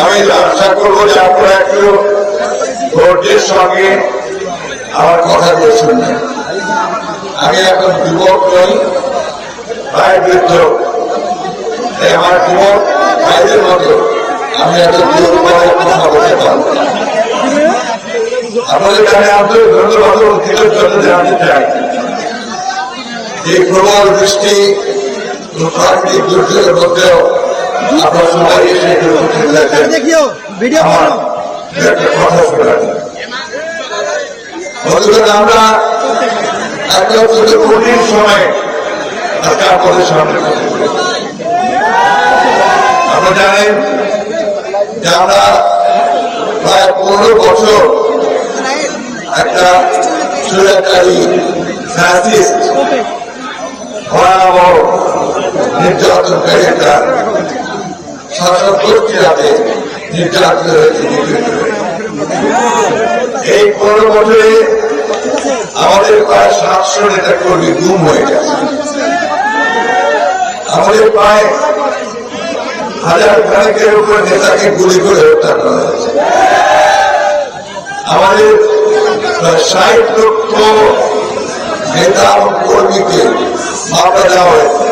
আমি আশা করব যে আপনারা একটু। ধৈর্যের সঙ্গে আমার কথাগুলো শুনবেন। আমি এখন যুবক নই, ভাই বৃদ্ধ। আমার যুবক ভাইদের মতো আমি এত কথা বলতে পারব না। আপনাদের কাছে আন্তরিক ধন্যবাদ ও কৃতজ্ঞতা জানাতে চাই এই প্রবল বৃষ্টি প্রাকৃতিক দুর্যোগের মধ্যেও আপনারা সবাই এসে আমার একটা আমরা সময় আজকে আপনাদের সামনে বসে জানেন যে আমরা প্রায় পনেরো বছর একটা সুরাকারী ফ্যাসিস্ট ভয়াবহ নির্যাতনকারী একটা গোষ্ঠীর হাতে নির্যাতিত হয়েছে হয়েছে। এই পনেরো বছরে আমাদের প্রায় সাতশো নেতা কর্মী গুম হয়ে গেছে আমাদের প্রায় হাজার খানেকের উপর নেতাকে গুলি করে হত্যা করা হয়েছে। আমাদের ষাট লক্ষ নেতা ও কর্মীকে মামলা দেওয়া হয়েছে।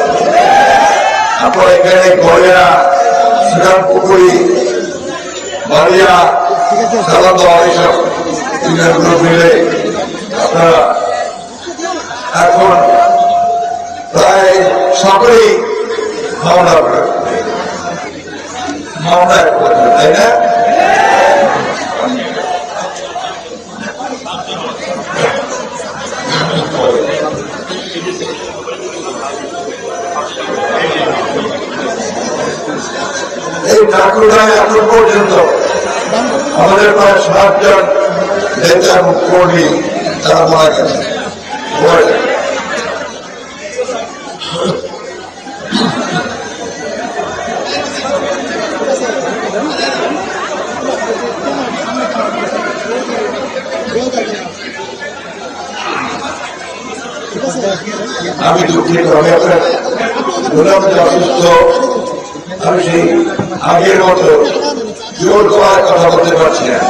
আপনারা এখানে গড়িয়া শ্রীরাম পুকুরি, মারিয়া সালাদ এইসব ইউনিয়নগুলো মিলে আপনারা এখন প্রায় সকলেই মামলা মামলা করছে তাই না এই ঠাকুরায় এখন পর্যন্ত আমাদের প্রায় ষাট জন নেতা কর্মী তারা মারা গেছে আমি দুঃখিত, আমি আপনার যে অসুস্থ, আমি সেই আগের মতো জোর করার কথা বলতে পারছি না।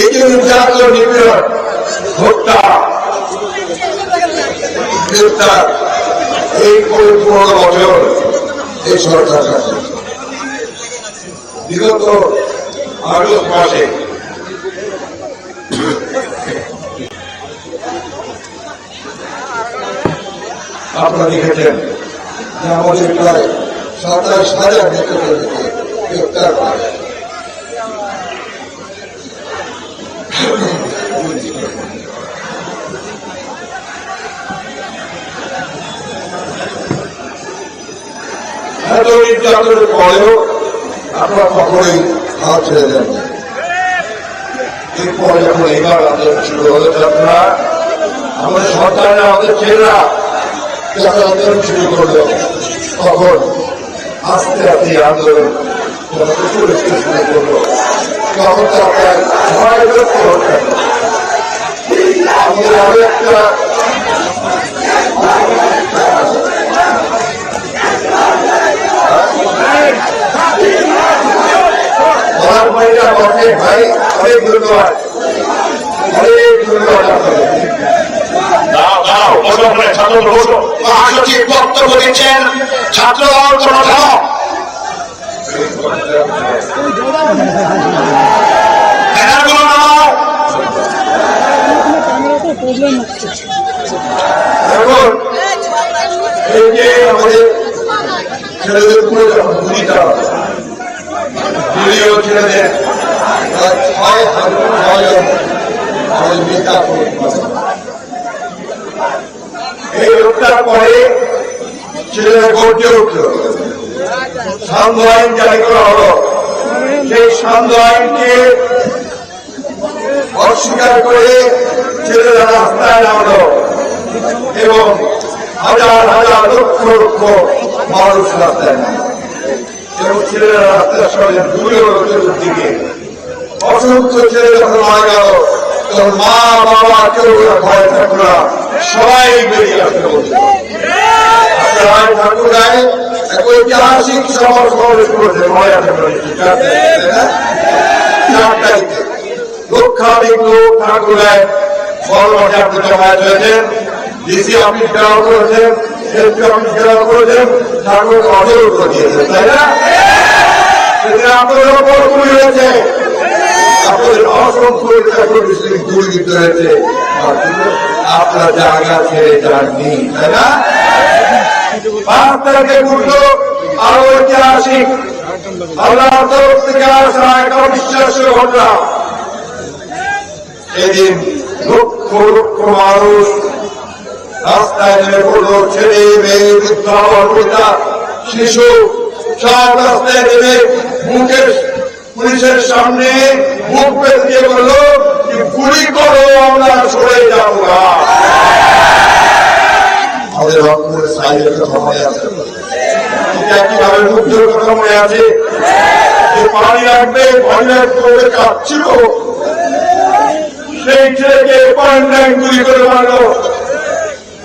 এই যে নির্যাতন নিপীড়ন, হত্যা। গ্রেপ্তার এই পনেরো বছর এই সরকার বিগত আগস্ট মাসে আপনারা দেখেছেন যে আমাদের প্রায় সাতাশ হাজার গ্রেপ্তার করা এত নির্যাতনের পরেও আপনারা কখনোই হাত ছেড়ে দেন। এরপরে যখন এবার আন্দোলন শুরু হলো আপনারা আমাদের সরকারের আমাদের ছেলেরা আন্দোলন শুরু করল তখন আস্তে আস্তে আন্দোলন শুরু করল তখন একটা আমার ভাইরা অনেক ভাই অনেক ধন্যবাদ। অনেক ধন্যবাদ মহাসচিব বক্তব্য দিচ্ছেন ছাত্র দল হচ্ছে এখন এই যে আমাদের ছেলেদের পুরো যখন গুলিটা গুলিও প্রায় ছয় হাজার ছয়জন আমাদের নেতা এই লোকটার পরে ছেলেরা গর্জে উঠল। সান্ধ্য আইন জারি করা হলো। সেই সান্ধ্য আইনকে অস্বীকার করে ছেলেরা রাস্তায় নামলো এবং হাজার হাজার লক্ষ লক্ষ মানুষ রাস্তায় নামলো। এবং ছেলেরা রাস্তায় সবাই দূরে চতুর্দিকে অসংখ্য ছেলে যখন মারা গেল, তখন মা, বাবা, কেউ ভয় থাকল না। সবাই বেরিয়ে আসতে বলছে রায় ঠাকুরায় এক ঐতিহাসিক সমাজ ঠাকুর জমায়েত ডিসি অফিস ঘেরাও করেছেন ঘেরাও করেছেন ঠাকুর অজর করে দিয়েছেন তাই না আপনাদের ওপর গুলি হয়েছে আপনাদের অসংখ্য ঠাকুর মুসলিম গুলিবিদ্ধ হয়েছে জায়গা ছেড়ে যাননি আরও ঐতিহাসিক ঘটনা এদিন লক্ষ লক্ষ মানুষ রাস্তায় নেমে পড়ল ছেলে মেয়ে, বৃদ্ধ বনিতা শিশু সব রাস্তায় নেমে মুখের পুলিশের সামনে মুখ পেট দিয়ে বলল গুলি করো আমরা, সরে যাব না আমাদের রংপুরের কথা মনে আছে। আছে। সেই ছেলেকে গুলি করে মারলো।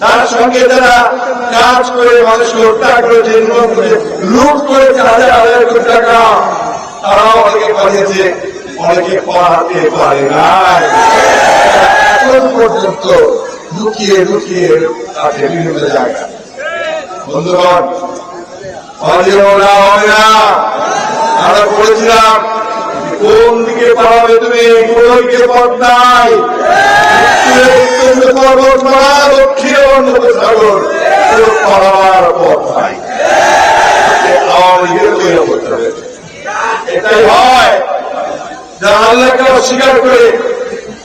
তার সঙ্গে যারা কাজ করে মানুষকে হত্যা করেছে লুট করেছে হাজার হাজার কোটি টাকা। তারাও অনেকে পালিয়েছে, অনেকে পালাতে পারে নাই। এখন পর্যন্ত লুকিয়ে লুকিয়ে আছে বিভিন্ন জায়গায়। বন্ধুগণ না। আমরা বলেছিলাম কোন দিকে পালাবে তুমি? কোন পথ নাই। উত্তরে পর্বতমালা দক্ষিণে কোন পালাবার পথ নাই। এটাই হয়। যারা আল্লাহকে অস্বীকার করে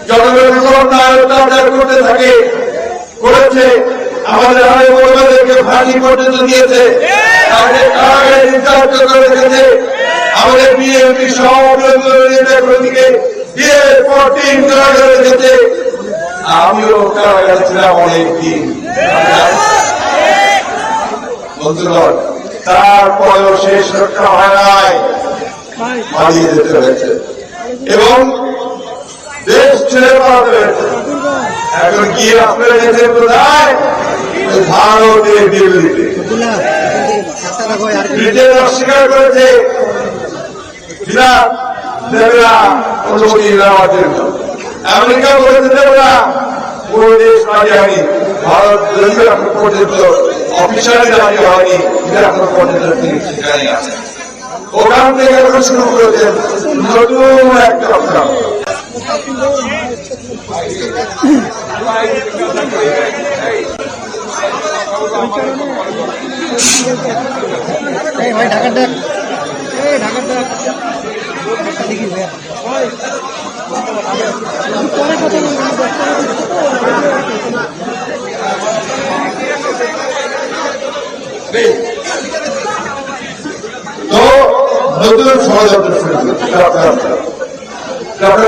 জনগণের অত্যাচার করতে থাকে, করেছে, আমাদের আয় পরিবারকে ফাঁসি পর্যন্ত দিয়েছে, তাদের কারাগারে করে রেখেছে আমাদের বিএনপি নেতাগুলোদিকে বিয়ের পর দিন কারাগারে রেখেছে আমিও কারাগারে ছিলাম অনেক দিন বন্ধুগণ তারপরেও শেষ রক্ষা হয় নাই। পালিয়ে যেতে হয়েছে। এবং দেশ ছেড়ে পালাতে এখন কি আপনারা যেতে কোথায় ভারতের দিল্লিতে। ব্রিটেন অস্বীকার করেছে বিরাট দেবে না অনুমতি নেওয়ার জন্য আমেরিকা বলেছে দেবে না পুরো দেশ রাজি হয়নি। ভারত রেলওয়ে এখন পর্যন্ত অফিসারে রাজি হয়নি। এটা এখন পর্যন্ত তিনি সেখানে আছেন ওখান থেকে এখন শুরু করেছেন নতুন একটা অভ্যাস এই তো নতুন ষড়যন্ত্র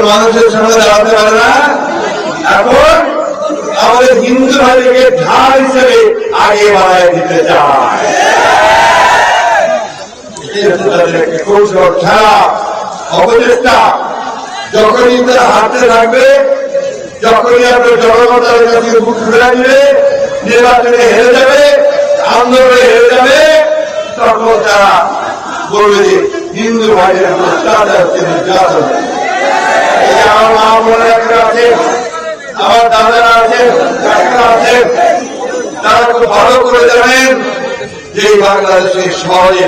মানুষের সঙ্গে দাঁড়াতে পারে না এখন আমাদের হিন্দু ভাইকে ঢাল হিসেবে আগে বাড়ায় দিতে চায় এটি হচ্ছে তাদের একটি কৌশল খেলা অপচেষ্টা যখনই তারা হাতে থাকবে, যখনই আপনার জনগণের কাছে মুখ ফেরা দিবে, নির্বাচনে হেরে যাবে, আন্দোলনে হেরে যাবে, তখন তারা বলবে যে, হিন্দু আমার দাদারা আছে, তারা খুব ভালো করে জানেন যে এই বাংলাদেশের সমাজে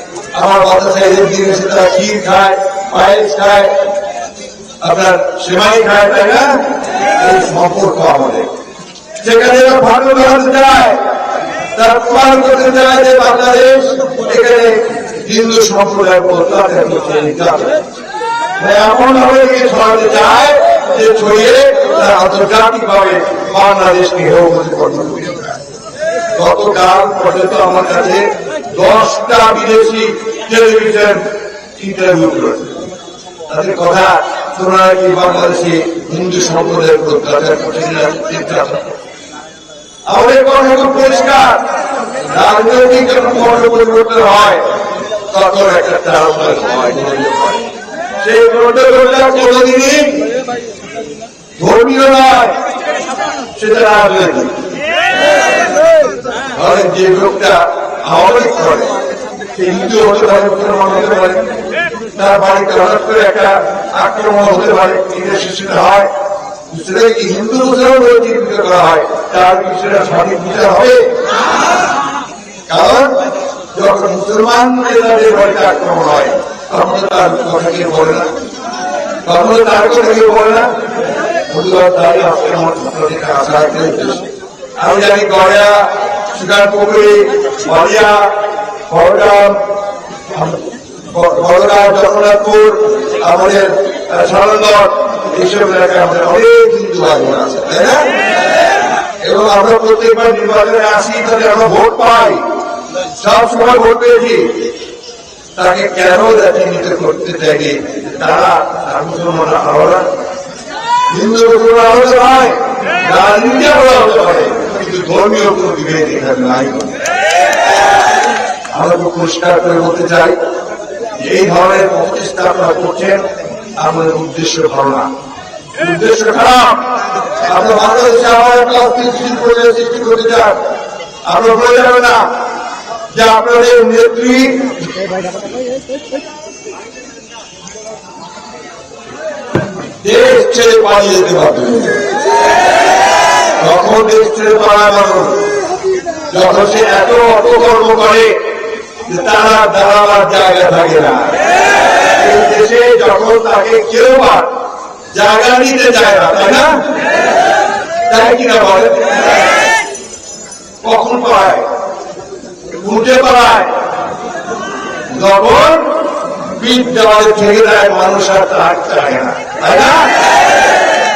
আমার বাতাসা এদের দিয়ে এসে তারা ক্ষীর খায়, পায়েস খায়, আপনার সেমাই খায়, তাই না? এই সম্পর্ক আমাদের যেখানে এরা ভালো বেড়াতে যায় তার প্রমাণ করতে চায় যে বাংলাদেশ এখানে হিন্দু সম্প্রদায় অত্যাচার নির্যাতন। এমন ভাবে গিয়ে সরাতে চায় যে ছড়িয়ে। গতকাল পর্যন্ত আমার কাছে দশটা বিদেশি টেলিভিশন ইন্টারভিউ করেছে। তাদের কথা তোমরা কি বাংলাদেশে হিন্দু সম্প্রদায়ের উপর অত্যাচার করছে না? করছে। আমাদের কথা খুব পরিষ্কার। রাজনৈতিক যখন মত পরিবর্তন হয়, তখন একটা তারকার সেই গণ্ডগোলটা কোনোদিনই ধর্মীয় নয়, সেটা রাজনৈতিক। ধরেন যে লোকটা আওয়ামী করে হিন্দু হতে পারে, মুসলমান হতে পারে, তার বাড়িতে হঠাৎ করে একটা আক্রমণ হতে পারে এটা শিশুটা হয়। সেটা কি হিন্দু মুসলমান বলে চিহ্নিত করা হয়? তার কি সঠিক বিচার হবে? কারণ, যখন মুসলমান তাদের বাড়িতে আক্রমণ হয়, তখন তার কথা কেউ বলে না। তখন তার কথা কেউ বলে না। আমি জানি গয়া শিকারপুকুরি বলিয়া বড়গ্রাম বড়গ্রাম জগন্নাথপুর আমাদের সারন্দর এইসব এলাকায় আমাদের অনেক হিন্দু ভাই আছে, তাই না? এবং আমরা প্রত্যেকবার নির্বাচনে আসি তাহলে আমরা ভোট পাই। সব সময় ভোট পেয়েছি। তাকে কেন চিহ্নিত করতে চাইলে তারা আর মুসলমানরা আলাদা। হিন্দু মুসলমান আলাদা হয়। রাজনীতি আলাদা হতে পারে কিন্তু ধর্মীয় কোনো বিভেদ এখানে নাই। আমরা খুব পরিষ্কার করে বলতে চাই, এই ধরনের প্রচেষ্টা আপনারা করছেন আমাদের উদ্দেশ্য ভালো না উদ্দেশ্য খারাপ। আমরা বাংলাদেশে আবার একটা অস্থিতিশীল পরিবেশ সৃষ্টি করতে চান আমরা বলে যাবে না যে আপনাদের নেত্রী। দেশ ছেড়ে পালিয়ে যেতে বাধ্য হয়েছে। যখন দেশ মানুষ যখন সে এত অপকর্ম করে তারা দাঁড়াবার জায়গা থাকে কেউ চায় না তাই না তাই কিনা বলে কখন পায় উঠে পালায় যখন পিঠ দেওয়ালে মানুষ আর চায় না তাই না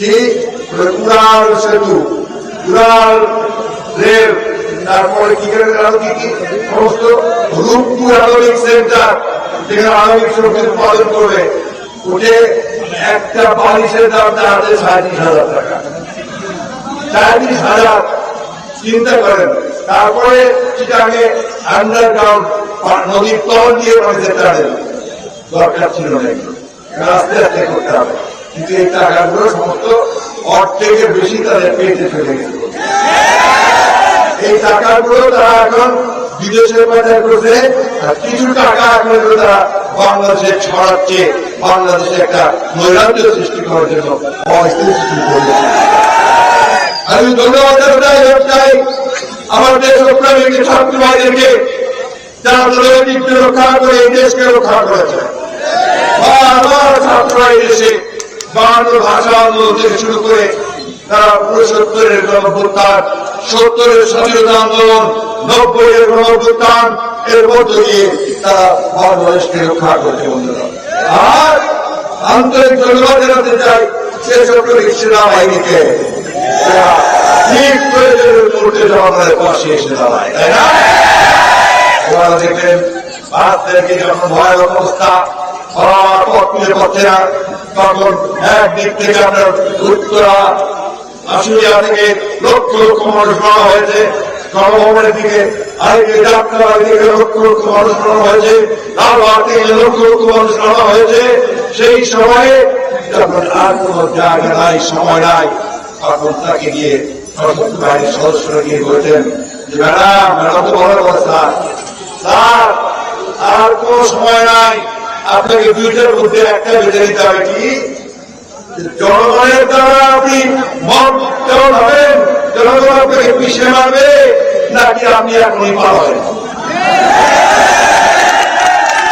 কি উড়াল সেতু, উড়াল রেল, তারপরে কি করে আরও কি কি সমস্ত রূপপুর আধুনিক সেন্টার, যেখানে আধুনিক সবজি উৎপাদন করবে। ওঠে একটা বালিশের দাম দাঁড়াতে সাঁত্রিশ হাজার টাকা। চাল্লিশ হাজার, চিন্তা করেন। তারপরে চিটাকে আন্ডারগ্রাউন্ড নদীর তল দিয়ে বাড়িতে টানেন দরকার ছিল না আস্তে আস্তে করতে হবে। কিন্তু এই টাকাগুলো সমস্ত অর্ধেকের বেশি তাদের পেটে ফেলে গেল। এই টাকাগুলো তারা এখন বিদেশে পাচার করছে। আর কিছু টাকা এখন তারা বাংলাদেশে ছড়াচ্ছে। বাংলাদেশে একটা নৈরাজ্য সৃষ্টি করার জন্য অস্থির সৃষ্টি করছে আমি ধন্যবাদ ব্যবসায়ী আমার দেশপ্রেমিক ছাত্র ভাইদেরকে, যারা নৈতিককে রক্ষা করে এই দেশকে রক্ষা করেছে। বারবার ছাত্ররা এই দেশে বাংলা ভাষা আন্দোলন থেকে শুরু করে তারা উনসত্তরের গণভ্যুত্থান, সত্তরের স্বাধীনতা আন্দোলন নব্বই এর গণভ্যুত্থান, এর মধ্য দিয়ে তারা বাংলাদেশকে রক্ষা করতে বন্ধুরা। আর আন্তরিক ধন্যবাদ জানাতে চাই সেসব সেনাবাহিনীকে তারা ঠিক প্রয়োজনের মুহূর্তে জনগণের পাশে এসে দাঁড়ায়, তাই না? আপনারা দেখবেন ভারত যখন ভয়াবহ অবস্থা? খুঁজে পাচ্ছে তখন হয়েছে। গণভবনের দিকে, আরেকদিকে ডাক্তার হয়েছে। লালবাগ থেকে হয়েছে। সেই সময়ে যখন আর কোনো জায়গা নাই, সময় নাই, তখন তাকে গিয়ে সশস্ত্র বাহিনীর গিয়ে বলছেন যে, ম্যাডাম ম্যাডাম, তো বড় অবস্থা। স্যার, আর কোন সময় নাই। আপনাকে দুইটার মধ্যে একটা নিতে হবে কি? জনগণের দ্বারা আপনি মন কেমন হবেন জনগণ আপনাকে পিছিয়ে মারবে, নাকি আপনি এখনই পার হবেন?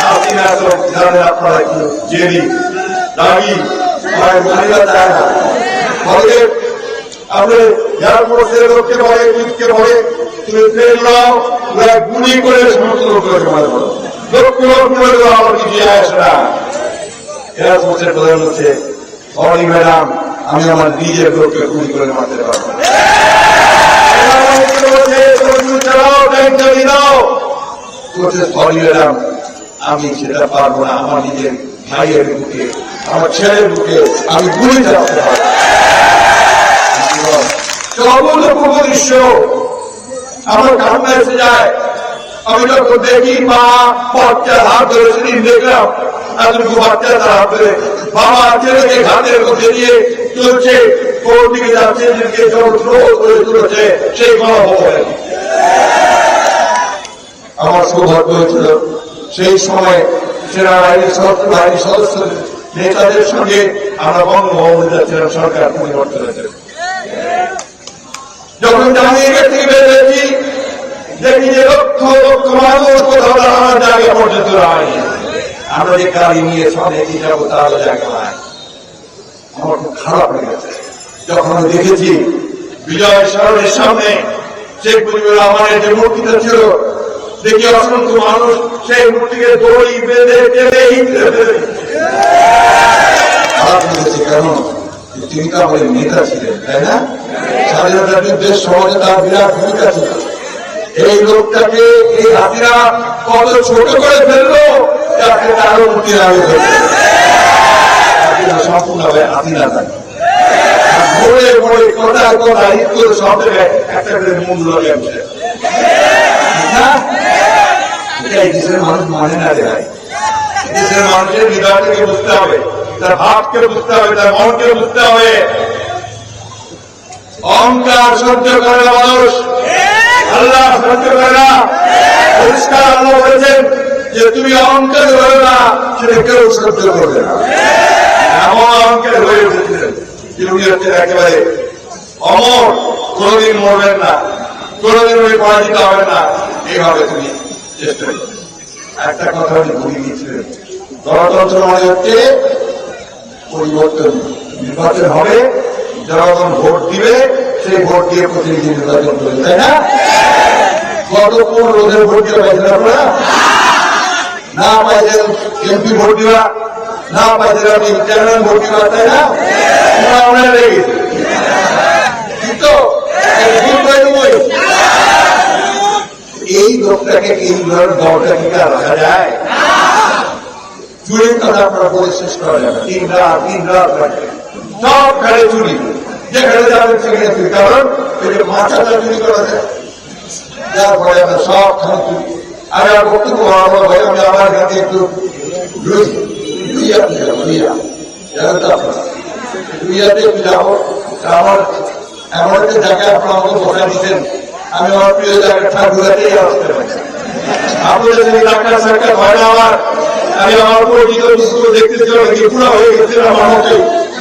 আপনি না জানেন আপনারা কি জেরি মারে লক্ষ আমার আমি আমার নিজের লোককে গুলি করে মারতে পারব আমি সেটা পারব না আমার নিজের ভাইয়ের বুকে আমার ছেলের বুকে আমি গুলি চালাতে পারব অবলম্ব দৃশ্য আমার কান্না এসে যায়। আমি যখন দেখি, মা, বাচ্চার হাত ধরে দেখলাম। সেই আমার সৌভাগ্য হয়েছিল, সেই সময় সেনাবাহিনীর সদস্য বাহিনীর সদস্য নেতাদের সঙ্গে আমরা বঙ্গভবনে যাচ্ছিলাম সরকার পরিবর্তন হয়েছে যখন থেকে বেরিয়েছি দেখি যে লক্ষ লক্ষ মানুষ কোথাও দাঁড়ানোর জায়গা পর্যন্ত নাই আমরা যে গাড়ি নিয়ে সব এগিয়ে যাব তাহলে জায়গা নাই আমার খুব খারাপ হয়ে গেছে যখন দেখেছি বিজয় সরণের সামনে যে মূর্তিটা ছিল, দেখি অসংখ্য মানুষ সেই মূর্তিকে দড়ি বেঁধে, টেনে খারাপ কেন? তিনি তো আমাদের নেতা ছিলেন, তাই না? স্বাধীনতা যুদ্ধের সমাজে তার বিরাট ভূমিকা ছিল। এই লোকটাকে, এই হাতিরা কত ছোট করে ফেলল যাতে তারও মুক্তি হৃদয়টাকে বুঝতে হবে বুঝতে হবে বুঝতে হবে। অহংকার সহ্য করে মানুষ। আল্লাহ পরিষ্কার আল্লাহ বলেছেন যে তুমি অহংকার করে না, সেটা কেউ সহ্য করবে না। এমন অহংকার হয়ে উঠেছিলেন যে একেবারে অমর, কোনদিন মরবেন না, কোনদিন উনি পরাজিত হবে না। এইভাবে তুমি চেষ্টা একটা কথা উনি ভুলে গিয়েছিলেন গণতন্ত্র মানে হচ্ছে পরিবর্তন, নির্বাচন হবে। জনগণ ভোট দিবে, সেই ভোট দিয়ে প্রতিনিধি নির্বাচন করবে, তাই না? গত কোন রোধের ভোট দিয়ে পাইছেন আপনারা না পাইছেন এমপি ভোট দিবা, না পাইছেন আপনি চেয়ারম্যান ভোট দিবা, তাই না? তোমরা আমরা লেগে ঠিক তো এই ভোট পাই দেবই। এই লোকটাকে এই ধরনের দলটাকে কি আর রাখা যায়? চুরির কথা আপনারা বলে শেষ করা যাবে তিন রাত তিন রাত লাগে সব ঘরে চুরি। সেখানে চুরি। কারণ যে চুরি করা যায়, যার পরে আমরা সব খানে চুরি আমি আর বক্তব্য আমার ভাই আমি আমার কাছে একটু আমার আমি পরিচিত নাকি পুরা হয়ে গেছিল আমার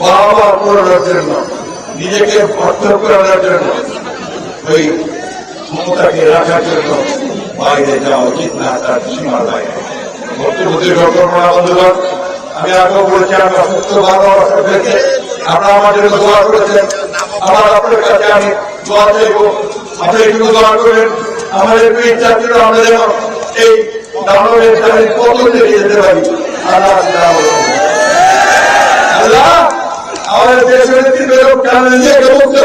বাবা করানোর জন্য, নিজেকে অর্থ করানোর জন্য, ওই ক্ষমতাকে রাখার জন্য বাইরে যাওয়া উচিত না, তার সীমার বাইরে বন্ধুগণ, আমি আগেও বলেছি আমি অসুস্থ ভালো অসুস্থ আপনারা আমাদের দোয়া করেছেন। আমার আপনার কাছে আমি দোয়া চাইব। আপনি একটু দোয়া করেন আমাদের ছিল আমরা যেন এই দানবের পতন যেতে পারি। আল্লাহ আল্লাহ। আমাদের দেশের বেগম খালেদা জিয়াকে মুক্ত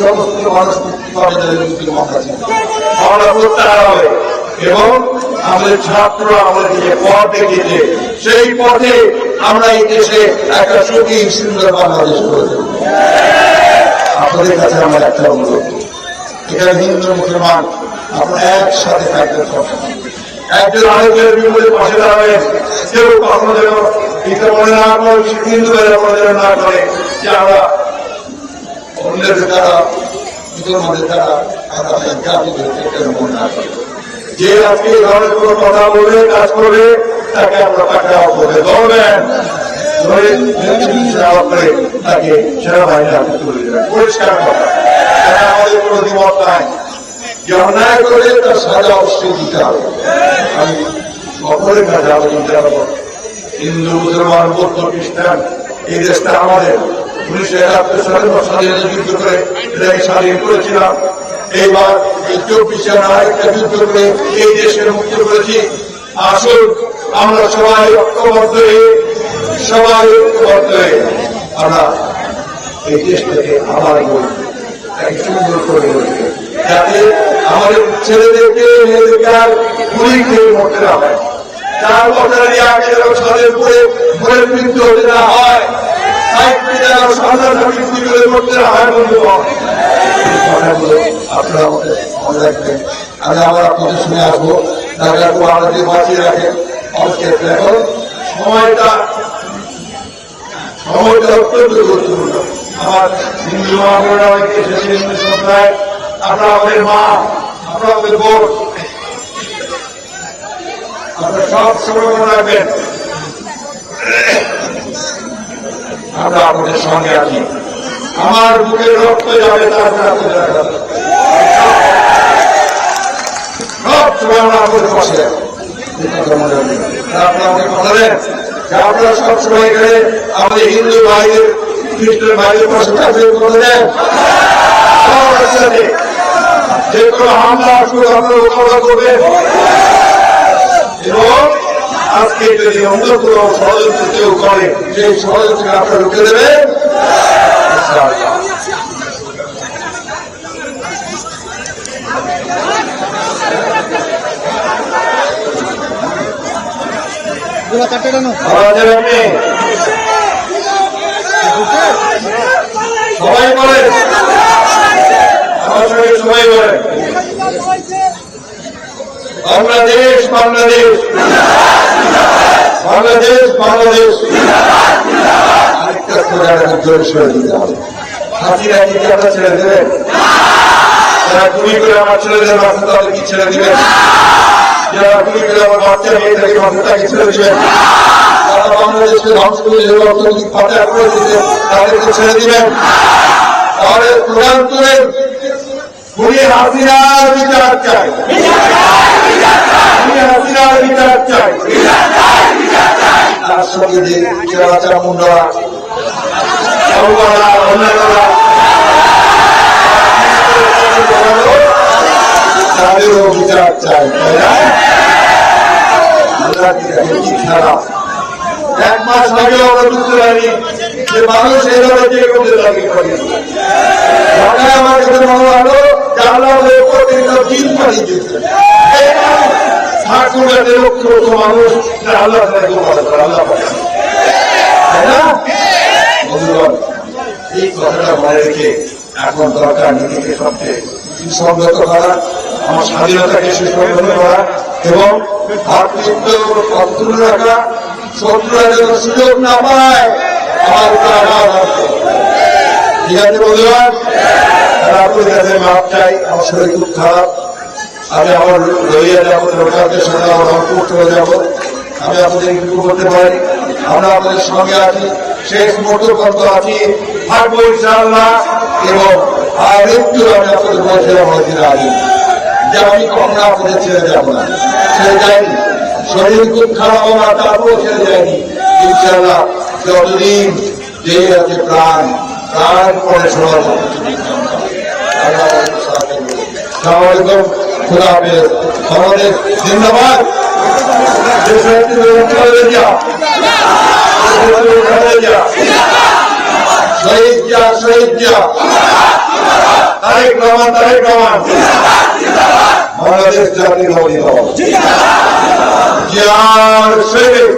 সমস্ত মানুষ আমরা আমাদের আমরা আপনাদের কাছে আমার একটা অনুরোধ। এখানে হিন্দু, মুসলমান, আপনারা একসাথে থাকবেন সবসময়। যে আমরা অন্যের দ্বারা আজকে এই ধরনের কোনো কথা বলবে কাজ করবে, তাকে আমরা পাঠাও করে ধরবেন ধরে করে, তাকে সেনাবাহিনী পরিষ্কার কথা। আমাদের কোনো দ্বিমত নাই। অন্যায় করে তার সাজা অবশ্যই দিতে হবে। আমি সকলের কাছে আবেদন জানাব। হিন্দু, মুসলমান, বৌদ্ধ, খ্রিস্টান, এই দেশটা আমাদের উনিশশো একাত্তর সালে স্বাধীনতা যুদ্ধ করে এটাকে স্বাধীন করেছিলাম। এইবার এই চব্বিশে আরেকটা যুদ্ধ করে এই দেশের মুক্ত করেছি। আসুন, আমরা সবাই ঐক্যবদ্ধ হয়ে, সবাই ঐক্যবদ্ধ হয়ে আমরা এই দেশটাকে আবার বলি সুন্দর করে বলবে যাতে আমাদের ছেলেদেরকে, মেয়েদেরকে আর গুলি খেয়ে মরতে না হয়। চার বছরের আগে যেন সাদের উপরে ভোরের মৃত্যু হতে না হয়। শুনে আসব। বাঁচিয়ে সময়টা অত্যন্ত গুরুত্বপূর্ণ। আমার হিন্দু আপনারা আমাদের মা আপনারা আমাদের বোন। আপনারা সব সময় মনে রাখবেন, আমরা আপনাদের সঙ্গে আছি। আমার বুকের রক্ত যাবে রাখা সব সময় আমরা আপনাদের পাশে। আপনারা সব সময় আমাদের হিন্দু ভাইদের, খ্রিস্টান ভাইদের পাশে থাকবেন কথা সাথে যে কোনো হামলা আপনারা মোকাবিলা করবেন এবং আজকে যদি অন্য কোনো ষড়যন্ত্র কেউ করে সেই ষড়যন্ত্রকে আপনারা রুখে। গোলা চারটে কেন আমাদের আপনি সবাই বলেন আমার সঙ্গে সবাই বলেন বাংলাদেশ। বাংলাদেশ বাংলাদেশ। আরেকটা আমাদের জোর সরে দিতে হবে। হাসিনা কি কি আপনার ছেড়ে দেবেন যারা গুলি করে আমার ছেলেদের মাথা তাদের কি ছেড়ে দিবেন যারা গুলি করে আমার বাচ্চা মেয়েদেরকে মাথা তাকে ছেড়ে দিবেন যারা বাংলাদেশকে ধ্বংস করে দেবে, অর্থনৈতিক পাচার করে দিবে তাদেরকে ছেড়ে দিবেন তাহলে প্রধান তুলেন খুনি হাসিনার বিচার চাই। বিচার চাই তার সঙ্গে যে চেরা চামুন্ডা সর্বরা অন্যান্যরা তাদেরও বিচার চাই এক মাস আগে আমরা বুঝতে পারি যে মানুষ এভাবে যে করতে লাগে ঢাকায় আমার কাছে মনে হলো যে আল্লাহ আমাদের পানি দিচ্ছে ঠাকুরের লক্ষ লক্ষ মানুষ যে আল্লাহ তাকে উপাদা করে, আল্লাহ। তাই না বন্ধুগণ, এই কথাটা মনে রেখে এখন দরকার নিজেকে সবচেয়ে সুসংগত করা, আমার স্বাধীনতাকে সুসংগত করা এবং ভাতৃত্ব অর্থ রাখা শত্রুরা যেন সুযোগ না পায়, আমার উপর আসবে। ঠিক আছে মাপ চাই, আমার শরীর খুব খারাপ আমি আমার লইয়া যাব লোকালদের সঙ্গে আমার অঙ্কুর চলে যাব। আমি আপনাদের কিছু করতে পারি। আমরা আপনাদের সঙ্গে আছি। শেষ পর্যন্ত আছি। থাকব ইনশাআল্লাহ এবং আর একটু আমি আপনাদের বলতে আমাদের আগে। যে আমি কখনো আপনাদের ছেড়ে যাব না। ছেড়ে যাইনি। শরীর খুব খারাপ আমার, তারপরেও ছেড়ে যায়নি ইনশাআল্লাহ যতদিন যে আছে প্রাণ প্রাণ পরে সবার আল্লাহ আসসালামু আলাইকুম খুদা হাফেজ আমাদের জিন্দাবাদ জিয়া। জিয়া। শহীদ জিয়া শহীদ জিয়া তারেক রহমান তারেক রহমান বাংলাদেশ জাতীয় জিন্দাবাদ শহীদ